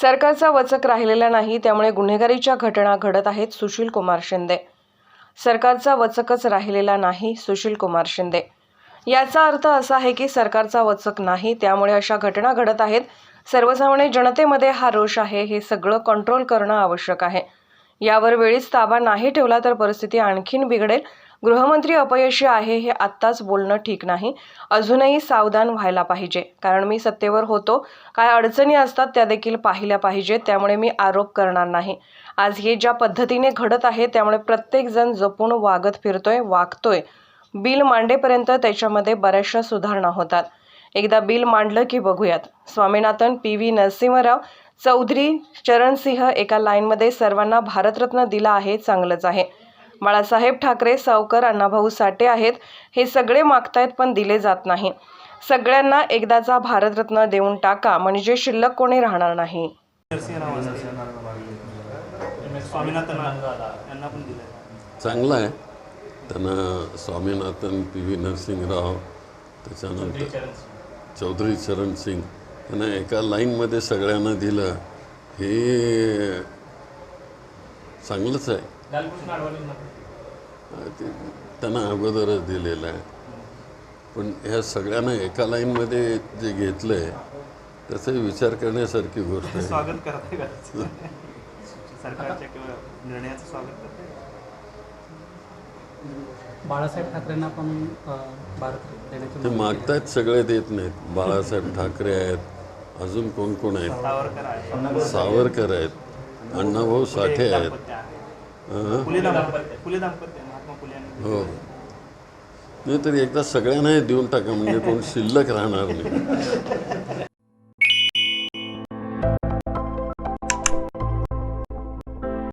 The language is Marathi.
सरकारचा वचक राहिलेला नाही त्यामुळे गुन्हेगारीच्या घटना घडत आहेत सुशील कुमार शिंदे. सरकारचा वचकच राहिलेला नाही सुशील कुमार शिंदे. याचा अर्थ असा आहे की सरकारचा वचक नाही त्यामुळे अशा घटना घडत आहेत. सर्वसामान्य जनतेमध्ये हा रोष आहे हे सगळं कंट्रोल करणं आवश्यक आहे. यावर वेळीच ताबा नाही ठेवला तर परिस्थिती आणखीन बिघडेल. गृहमंत्री अपयशी आहे हे आत्ताच बोलणं ठीक नाही. अजूनही सावधान व्हायला पाहिजे. कारण मी सत्तेवर होतो. काय अडचणी असतात त्या देखील पाहिल्या पाहिजेत. त्यामुळे मी आरोप करणार नाही. आज हे ज्या पद्धतीने घडत आहे त्यामुळे प्रत्येकजण जपून वागत फिरतोय वागतोय. बिल मांडेपर्यंत त्याच्यामध्ये बऱ्याचशा सुधारणा होतात. एकदा बिल मांडलं की बघूयात. स्वामीनाथन पी. व्ही. नरसिंहराव चौधरी चरणसिंह एका लाईनमध्ये सर्वांना भारतरत्न दिला आहे चांगलंच आहे. बाळासाहेब ठाकरे सावकर अण्णाभाऊ साठे आहेत. हे सगळे मागतायत पण दिले जात नाही. सगळ्यांना एकदाचा भारतरत्न देऊन टाका म्हणजे शिल्लक कोणी राहणार नाही. चांगलं चांगला आहे. त्यांना स्वामीनाथन पी. व्ही. नरसिंहराव त्याच्यानंतर चौधरी चरण सिंग त्यांना एका लाईनमध्ये सगळ्यांना दिलं. हे चांगलंच आहे. ते त्यांना अगोदरच दिलेलं आहे. पण ह्या सगळ्यांना एका लाईनमध्ये जे घेतलं आहे त्याचाही विचार करण्यासारखी गोष्ट आहे. स्वागत करते का सरकारच्या किंवा निर्णयाचं स्वागत करते बाळासाहेब ठाकरेंना पण भारत ते मागतायत सगळे देत नाहीत. बाळासाहेब ठाकरे आहेत. अजून कोण कोण आहेत? सावरकर आहे सावरकर आहेत. अण्णाभाऊ साठे आहेत? फुले दाम्पत्य फुले दाम्पत्य महात्मा फुले यांनी हो. नाही तरी एकदा सगळ्यांना देऊन टाका म्हणजे कोण शिल्लक राहणार नाही.